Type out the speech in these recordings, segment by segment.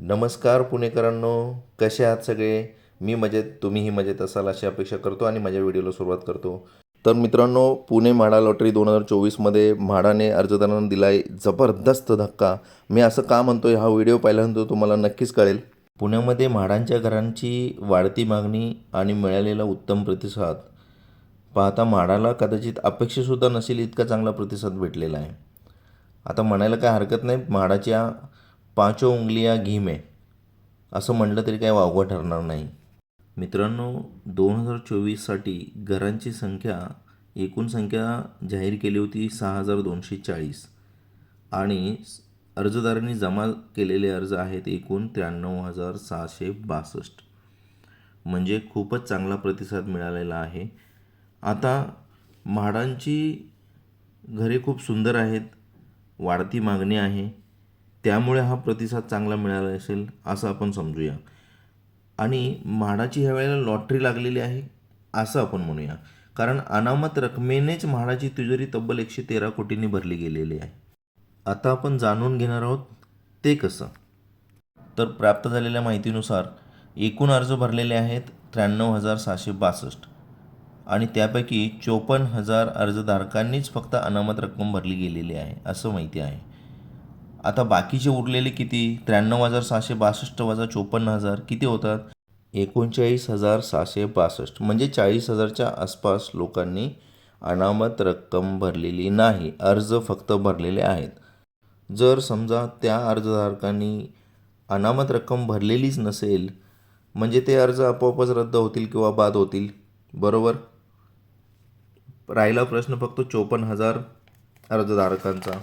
नमस्कार पुणेकरांनो कसे आहात सगळे? मी मजेत तुम्हीही मजेत असाल अशी अपेक्षा करतो आणि माझ्या व्हिडिओला सुरुवात करतो. तर मित्रांनो पुणे म्हाडा लॉटरी दोन हजार चोवीसमध्ये म्हाडाने अर्जदारांना दिला आहे जबरदस्त धक्का. मी असं का म्हणतो हा व्हिडिओ पाहिल्यानंतर तुम्हाला नक्कीच कळेल. पुण्यामध्ये म्हाडांच्या घरांची वाढती मागणी आणि मिळालेला उत्तम प्रतिसाद. पाहता म्हाडाला कदाचित अपेक्षासुद्धा नसेल इतका चांगला प्रतिसाद भेटलेला आहे. आता म्हणायला काय हरकत नाही म्हाडाच्या पाचो उंगलिया घी असं म्हटलं तरी काय वावगं ठरणार नाही. मित्रांनो दोन हजार चोवीससाठी घरांची संख्या एकूण संख्या जाहीर केली होती सहा हजार दोनशे चाळीस. आणि अर्जदारांनी जमा केलेले अर्ज आहेत एकूण त्र्याण्णव हजार सहाशे बासष्ट. म्हणजे खूपच चांगला प्रतिसाद मिळालेला आहे. आता म्हाडांची घरे खूप सुंदर आहेत वाढती मागणी आहे. त्यामुळे हा प्रतिसाद चांगला मिळाला असेल असं आपण समजूया. आणि म्हाडाची ह्या वेळेला लॉटरी लागलेली आहे असं आपण म्हणूया. कारण अनामत रकमेनेच म्हाडाची तिजोरी तब्बल एकशे तेरा कोटींनी भरली गेलेली आहे. आता आपण जाणून घेणार आहोत ते कसं. तर प्राप्त झालेल्या माहितीनुसार एकूण अर्ज भरलेले आहेत त्र्याण्णव हजार सहाशे बासष्ट. आणि त्यापैकी चोपन्न हजार अर्जधारकांनीच फक्त अनामत रक्कम भरली गेलेली आहे असं माहिती आहे. आता बाकीचे उरलेले किती? त्र्याण्णव हजार सहाशे बासष्ट वजा चोपन्न हजार किती होतात? एकोणचाळीस हजार सहाशे बासष्ट. म्हणजे चाळीस हजारच्या आसपास लोकांनी अनामत रक्कम भरलेली नाही. अर्ज फक्त भरलेले आहेत. जर समजा त्या अर्जधारकांनी अनामत रक्कम भरलेलीच नसेल म्हणजे ते अर्ज आपोआपच रद्द होतील किंवा बाद होतील? बरोबर? राहिला प्रश्न फक्त चोपन्न हजार अर्जधारकांचा.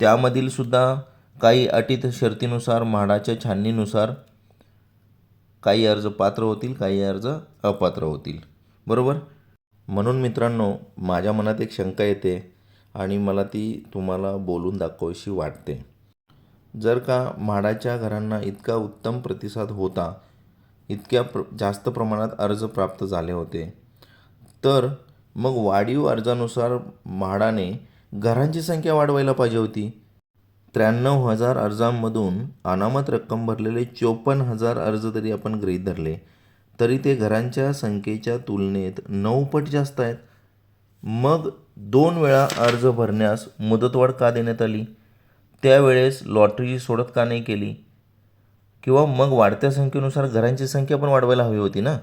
त्यामधील सुद्धा काही अटीत शर्तीनुसार म्हाडाच्या छाननीनुसार काही अर्ज पात्र होतील काही अर्ज अपात्र होतील. बरोबर? म्हणून मित्रांनो माझ्या मनात एक शंका येते आणि मला ती तुम्हाला बोलून दाखवशी वाटते. जर का म्हाडाच्या घरांना इतका उत्तम प्रतिसाद होता इतक्या प्र जास्त प्रमाणात अर्ज प्राप्त झाले होते तर मग वाढीव अर्जानुसार म्हाडाने घरांची संख्या वाढवायला पाहिजे होती. त्र्याण्णव हजार अर्जांमधून अनामत रक्कम भरलेले चोपन्न हजार अर्ज तरी आपण गृहीत धरले. तरी ते घरांच्या संख्येच्या तुलनेत नऊ पट जास्त आहेत. मग दोन वेळा अर्ज भरण्यास मुदतवाढ का देण्यात आली? त्यावेळेस लॉटरी सोडत का नाही केली? किंवा मग वाढत्या संख्येनुसार घरांची संख्या पण वाढवायला हवी होती ना?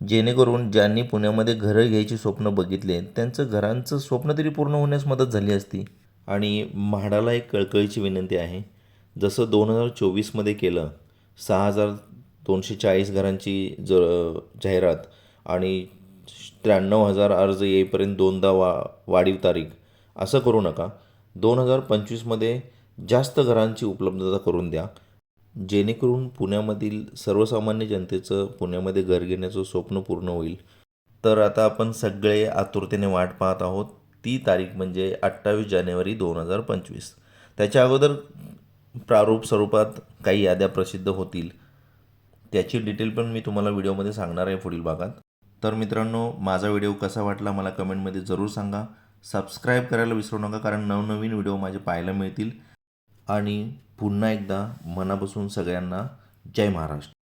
जेणेकरून ज्यांनी पुण्यामध्ये घरं घ्यायची स्वप्न बघितले त्यांचं घरांचं स्वप्न तरी पूर्ण होण्यास मदत झाली असती. आणि म्हाडाला एक कळकळीची विनंती आहे. जसं दोन हजार चोवीसमध्ये केलं सहा हजार दोनशे चाळीस घरांची ज जाहिरात आणि त्र्याण्णव हजार अर्ज येईपर्यंत दोनदा वा वाढीव तारीख असं करू नका. दोन हजार पंचवीसमध्ये जास्त घरांची उपलब्धता करून द्या. जेणेकरून पुण्यामधील सर्वसामान्य जनतेचं पुण्यामध्ये घर घेण्याचं स्वप्न पूर्ण होईल. तर आता आपण सगळे आतुरतेने वाट पाहत आहोत. ती तारीख म्हणजे अठ्ठावीस जानेवारी दोन हजार पंचवीस. त्याच्या अगोदर प्रारूप स्वरूपात काही याद्या प्रसिद्ध होतील. त्याची डिटेल पण मी तुम्हाला व्हिडिओमध्ये सांगणार आहे पुढील भागात. तर मित्रांनो माझा व्हिडिओ कसा वाटला मला कमेंटमध्ये जरूर सांगा. सबस्क्राईब करायला विसरू नका कारण नवनवीन व्हिडिओ माझे पाहायला मिळतील. आणि पुन्हा एकदा मनापासून सगळ्यांना जय महाराष्ट्र.